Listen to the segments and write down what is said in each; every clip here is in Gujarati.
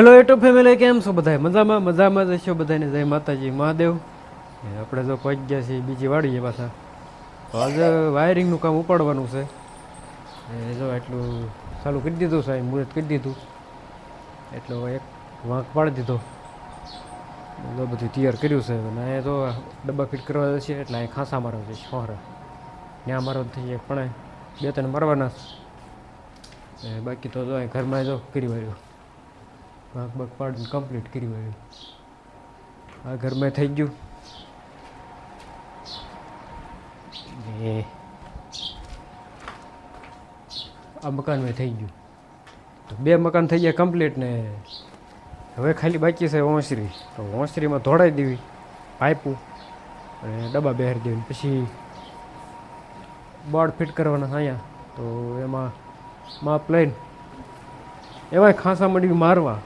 હેલો યુટ્યુબ ફેમિલી કેમ છો બધા મજામાં મજામાં જ છો બધાને જય માતાજી, મહાદેવ. આપણે જો પહોંચી ગયા છીએ બીજી વાડીએ પાછા. તો આજે વાયરિંગનું કામ ઉપાડવાનું છે. જો એટલું ચાલુ કરી દીધું સાહેબ મુહૂર્ત કરી દીધું. એટલો એક વાંક પાડી દીધો. જો બધું તૈયાર કર્યું છે. અને અહીંયા તો ડબ્બા ફિટ કરવા જશે એટલે અહીં ખાંસા મારવા છે છોરા ત્યાં મારો થઈ જાય પણ બે ત્રણ મારવાના બાકી તો જો અહીં ઘરમાં જો કરી વાળ્યું વાંક બાંક પાડીને કમ્પ્લીટ કરી આવ્યું આ ઘરમાં થઈ ગયું. ને આ મકાનમાં થઈ ગયું. તો બે મકાન થઈ ગયા કમ્પ્લીટ ને હવે ખાલી બાકી છે ઓંસરી. તો ઓંસરીમાં ધોડાઈ દેવી, પાઇપું અને ડબ્બા બેહારી દેવી. પછી બોર્ડ ફિટ કરવાના અહીંયા. તો એમાં માપ લઈને એવાય ખાંસા મળી મારવા.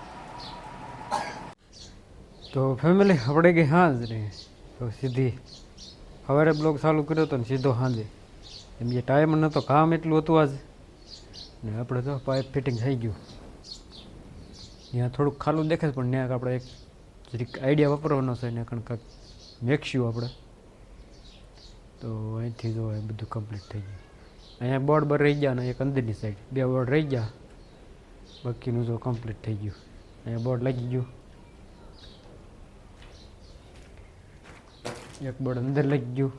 તો ફેમિલી આપણે ગઈ હાંજ ને તો સીધી સવારે બ્લોગ ચાલુ કર્યો હતો ને સીધો સાંજે એમ જે ટાઈમ નહોતો કામ એટલું હતું આજ. ને આપણે તો પાઇપ ફિટિંગ થઈ ગયું. ત્યાં થોડુંક ખાલું દેખે છે, પણ ત્યાં આપણે એક જરીક આઈડિયા વાપરવાનો છે, ને કારણ કાંક મેક્સ્યું આપણે તો અહીંથી જો એ બધું કમ્પ્લીટ થઈ ગયું. અહીંયા બોર્ડ બર રહી ગયા ને એક અંદરની સાઈડ બે બોર્ડ રહી ગયા. બાકીનું જો કમ્પ્લીટ થઈ ગયું. અહીંયા બોર્ડ લાગી ગયું. એક બોર્ડ અંદર લઈ ગયું.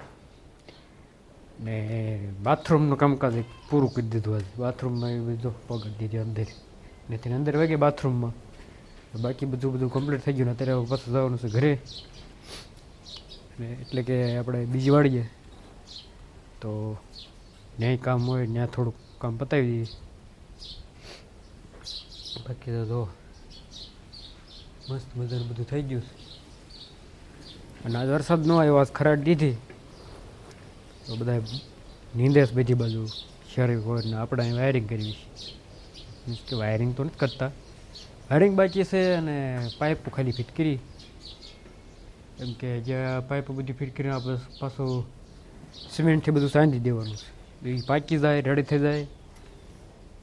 ને બાથરૂમનું કામકાજ એક પૂરું કરી દીધું આજે. બાથરૂમમાં એ બધું પગડ દીધી અંદર. ને તેની અંદર વાગે બાથરૂમમાં. બાકી બધું બધું કમ્પ્લીટ થઈ ગયું ને અત્યારે પાછું જવાનું છે ઘરે. ને એટલે કે આપણે બીજી વાળીએ તો ન્યાય કામ હોય ત્યાં થોડુંક કામ પતાવી દઈએ. બાકી તો મસ્ત મજાનું બધું થઈ ગયું છે. અને આજ વરસાદ ન આવ્યો, આજ ખરાટ દીધી. તો બધા નીંદેશ બધી બાજુ શરીર હોય ને આપણે અહીં વાયરિંગ કરવી મીન્સ કે વાયરિંગ તો નથી કરતા. વાયરિંગ બાકી છે અને પાઇપ ખાલી ફિટ કરી. એમ કે જે પાઇપ બધી ફિટ કરીને આપણે પાછું સિમેન્ટથી બધું સાંધી દેવાનું છે. એ પાકી જાય રેડી થઈ જાય.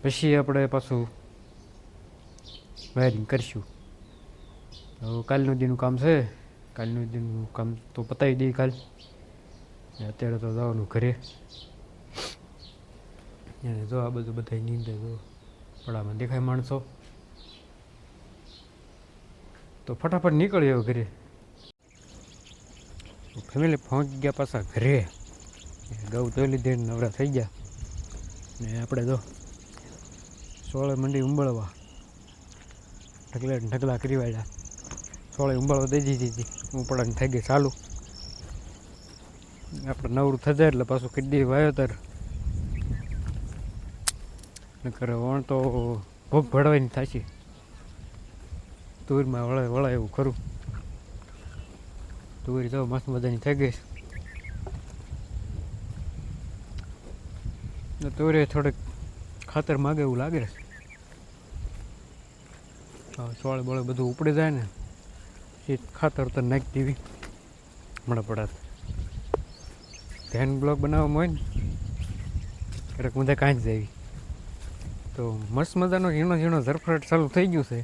પછી આપણે પાછું વાયરિંગ કરીશું. તો કાલનું દીનું કામ છે કાલનું દીનું કામ તો પતાવી દઈએ કાલ. અત્યારે તો જવાનું ઘરે. એને જો આ બધું બધા નીંદે જો પડામાં દેખાય માણસો. તો ફટાફટ નીકળ્યો ઘરે. ફેમિલી પહોંચી ગયા પાછા ઘરે. ગૌ ધોઈ લીધી નવરા થઈ ગયા. ને આપણે જો સોળે મંડી ઉંબળવા. ઢગલા ઢગલા કરી વાળ્યા. સોળે ઉંબાળો દઈ દીધી હતી ઉપડાને થઈ ગઈ ચાલુ. આપણે નવરું થઈ જાય એટલે પાછું દઈએ વાવેતર નકર વણ તો ભોગ ભળવાની થશે. તુરમાં વળે વળાય એવું ખરું. તુરી તો મસ્ત મજાની થઈ ગઈ છે. તુરે થોડીક ખાતર માગે એવું લાગે છે. સોળે બોળે બધું ઉપડી જાય ને. એ ખાતર તો નાખી દેવી. હમણાં પડાત ધ્યાન બ્લોક બનાવવામાં હોય ને ક્યારેક મુદ્દે કાંઈ જ જાય તો મસ્ત મજાનો ઝીણો ઝીણો ઝરફરાટ ચાલુ થઈ ગયું છે.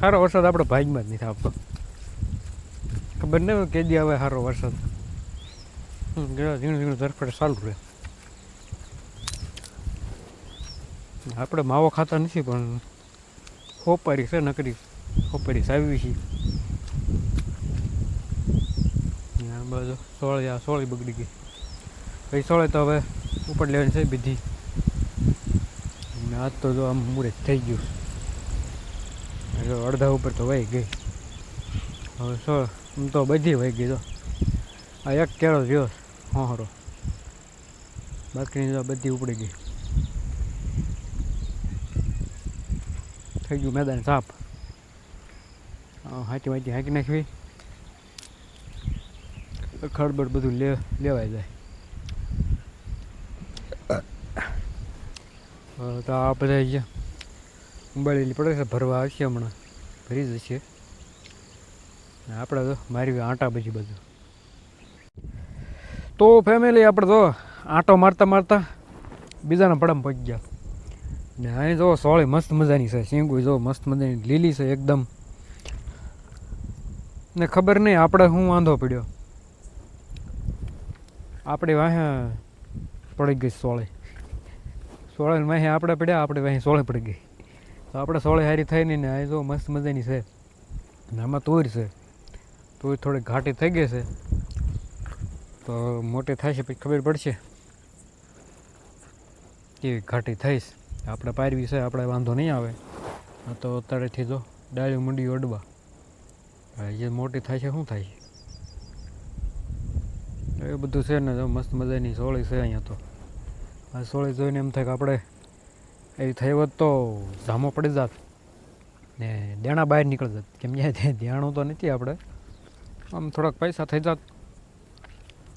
સારો વરસાદ આપણે ભાગમાં જ નથી આપતો ખબર નહીં હોય કેદી આવે સારો વરસાદ. ઝીણો ઝીણો ઝરફરાટ ચાલુ રહે. આપણે માવો ખાતા નથી, પણ હોપારી છે નકરી. હોપારી સાવી છે. આ સોળી આ સોળી બગડી ગઈ. પછી સોળે તો હવે ઉપર લેવાની છે બીજી. આજ તો જો આમ મુહૂર્ત થઈ ગયું. એટલે અડધા ઉપર તો વહી ગઈ. હવે સોળ, આમ તો બધી વહી ગઈ તો આ એક કેળો રહ્યો, હોહરો. બાકીની તો બધી ઉપડી ગઈ. થઈ ગયું મેદાન સાફ. હાચી વાંચી હાંકી નાખવી. ખડબડ બધું લે, લેવાય જાય. તો આ બધા અહીંયા ઉંબાળેલી પડે છે, ભરવા આવશે હમણાં. ભરી જશે. આપણે તો મારી આંટા બધી બધું. તો ફેમિલી આપણે તો આંટો મારતા મારતા બીજાના પડામાં પહોંચી ગયા. ને અહીં જો સોળી મસ્ત મજાની છે, શીંગું જો મસ્ત મજાની, લીલી છે એકદમ. ને ખબર નહીં આપણે શું વાંધો પડ્યો? આપણી વાહે પડી ગઈ સોળે. સોળે વાહે આપણે પડ્યા, આપણે વાહે સોળે પડી ગઈ. તો આપણે સોળે હારી થઈ નહીં ને અહીં જો મસ્ત મજાની છે. ને આમાં તુર છે. તુર થોડી ઘાટી થઈ ગઈ છે. તો મોટી છે પછી ખબર પડશે કેવી ઘાટી થઈશ. આપણે પારવી છે, આપણે વાંધો નહીં આવે. આ તો અત્યારેથી જો ડાળી મૂંડી ઓડવા જે મોટી થાય છે શું થાય છે એ બધું છે ને મસ્ત મજાની સોળી છે અહીંયા તો. આ સોળી જોઈને એમ થાય કે આપણે એ થઈ હોત તો ઝામો પડી જાત. ને દેણા બહાર નીકળી જાત. કેમ ત્યાં ધ્યાણું તો નથી આપણે. આમ થોડાક પૈસા થઈ જાત.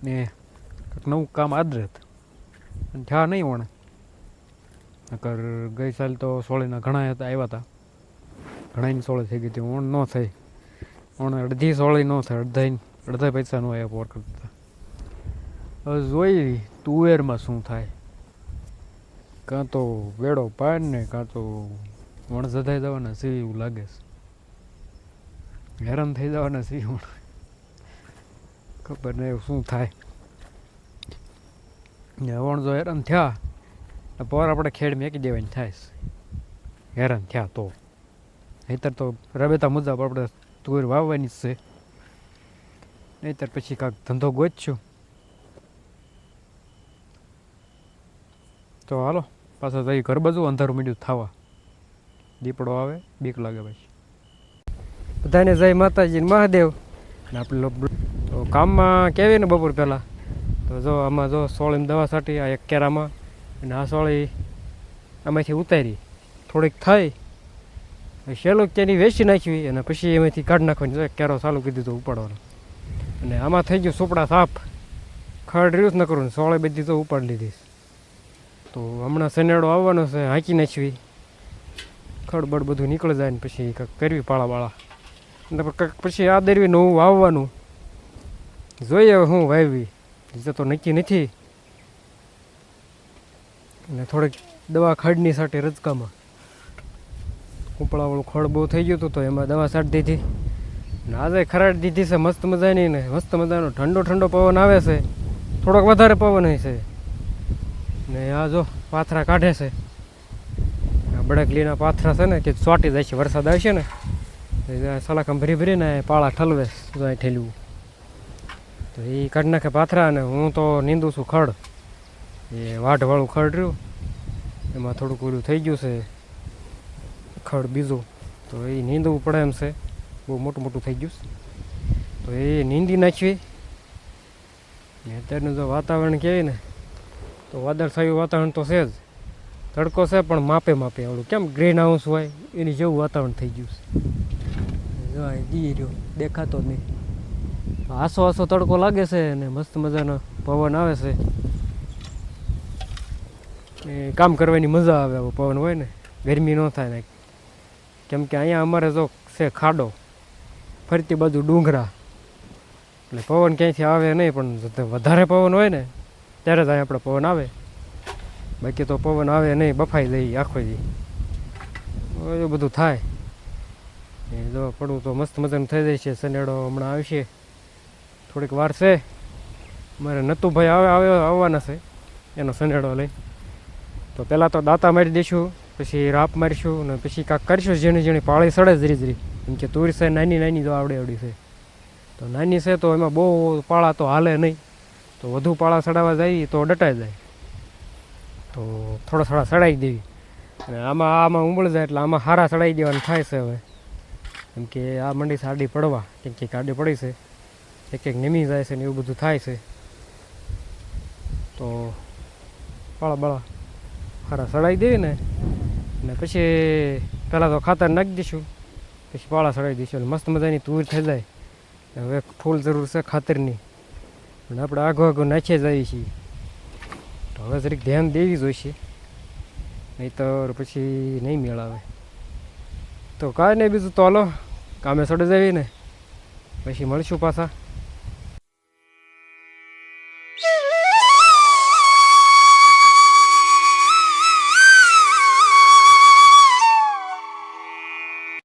ને કંઈક નવું કામ આદ અને થયા નહીં વણે. નકર ગઈ સાલ તો સોળીના ઘણા હતા, આવ્યા હતા ઘણાની સોળી થઈ ગઈ હતી ઓણ ન થઈ. ઓણ અડધી સોળી ન થઈ અડધા અડધા પૈસા ન આવ્યા પોર કરતા હવે જોઈ તુવેરમાં શું થાય? કાં તો વેડો પાડ ને, કાં તો વણ જધાઈ જવાના સી એવું લાગે છે. હેરાન થઈ જવાના સી વણ. ખબર નહીં શું થાય. વણ જો હેરાન થયા પોર આપણે ખેડ મેકી દેવાની થાય. હેરાન થયા તો. નહીતર તો રબેતા મુજબ આપણે તુવેર વાવવાની જ છે. નહીતર પછી કાંક ધંધો ગોતશું તો હાલો, પાછા જઈ ઘર બાજુ, અંધારું મીડ્યું થવા. દીપડો આવે, બીક લાગે પછી. બધાને જય માતાજી મહાદેવ. ને આપણે તો કામમાં કેવી ને બપોર પહેલાં? તો જો આમાં જો સોળીની દવા છાંટી આ એક કેરામાં અને આ સોળી આમાંથી ઉતારી. થોડીક થઈ. શેલો ત્યાંની વેચી નાખવી અને પછી એમાંથી કાઢી નાખવાની. કેરો ચાલુ કરી દીધો ઉપાડવાનો. અને આમાં થઈ ગયું સુપડા સાફ. ખડ રહ્યું ન કરું સોળે બધી તો ઉપાડી લીધી. તો હમણાં શનેડો આવવાનો છે, હાંકી નાખવી. ખડબડ બધું નીકળી જાય ને પછી કંઈક કરવી પાળા બાળા અને કંઈક પછી આ દરવી નવું વાવવાનું. જોઈએ હવે હું વાવી. જે તો નક્કી નથી. અને થોડીક દવા ખડની સાથે રજકામાં. કૂપળાવાળું ખડ બહુ થઈ ગયું હતું તો એમાં દવા છાંટી દીધી. ને આજે ખરાડ દીધી છે, મસ્ત મજાની ને મસ્ત મજાનો ઠંડો ઠંડો પવન આવે છે. થોડોક વધારે પવન હશે. ને આ જો પાથરા કાઢે છે. બળકલીના પાથરા છે ને, કે ચોટી જાય છે, વરસાદ આવશે ને સલાખમ ભરી ભરીને પાળા ઠલવે જો અહીં ઠેલવું તો એ કાઢી નાખે પાથરા અને હું તો નીંદું છું ખડ. એ વાઢવાળું ખડ રહ્યું. એમાં થોડુંક ઓલું થઈ ગયું છે, ખડ બીજું. તો એ નીંદવું પડે એમ છે, બહુ મોટું મોટું થઈ ગયું છે. તો એ નીંદી નાખવી. અત્યારનું જો વાતાવરણ કહેવાય ને તો વાદળછાયું વાતાવરણ તો છે જ. તડકો છે, પણ માપે માપે આવડું. કેમ ગ્રીન હાઉસ હોય, એની જેવું વાતાવરણ થઈ ગયું છે. જો રહ્યો, દેખાતો નહીં. આસો આસો તડકો લાગે છે અને મસ્ત મજાનો પવન આવે છે. એ કામ કરવાની મજા આવે આવો પવન હોય ને, ગરમી ન થાય ને. કેમ કે અહીંયા અમારે જો છે ખાડો ફરતી બાજુ ડુંગરા. એટલે પવન ક્યાંયથી આવે નહીં, પણ વધારે પવન હોય ને ત્યારે જ અહીંયા આપણે પવન આવે. બાકી તો પવન આવે નહીં, બફાઈ દઈ આખો દી. એવું બધું થાય. એ જો પડવું તો મસ્ત મજાનું થઈ જાય છે સનેડો હમણાં આવશે થોડીક વાર છે. મારે નતુભાઈ આવે આવે, આવવાના છે, એનો સનેડો લઈ. તો પહેલાં તો દાંતા મારી દઈશું પછી રાપ મારીશું ને પછી કાંક કરીશું, ઝીણી ઝીણી પાળી સડે ધીરે ધીરે. કેમ કે તુરી છે, નાની નાની જો આવડી આવડી છે. તો નાની છે તો એમાં બહુ પાળા તો હાલે નહીં. તો વધુ પાળા સડાવવા જાય તો ડટાઈ જાય. તો થોડા થોડા સડાવી દેવી. અને આમાં આમાં ઉંબળ જાય એટલે આમાં હારા સડાવી દેવાનું થાય છે હવે. કેમ કે આ મંડી સાડી પડવા, કેમ કે આડી પડી છે. એક એક નીમી જાય છે ને એવું બધું થાય છે. તો પાળા બાળા હારા સડાઈ દેવી ને. અને પછી પહેલાં તો ખાતર નાખી દઈશું. પછી પાળા સડાવી દઈશું. મસ્ત મજાની તુર થઈ જાય. હવે ફૂલ જરૂર છે ખાતરની. અને આપણે આઘો આગો નાખીએ જઈએ છીએ. તો હવે જરીક ધ્યાન દેવી જોઈશે. નહીંતર પછી નહીં મેળાવે. તો કાંઈ નહીં, બીજું તો હાલો, કામે સડે જઈએ ને. પછી મળીશું પાછા.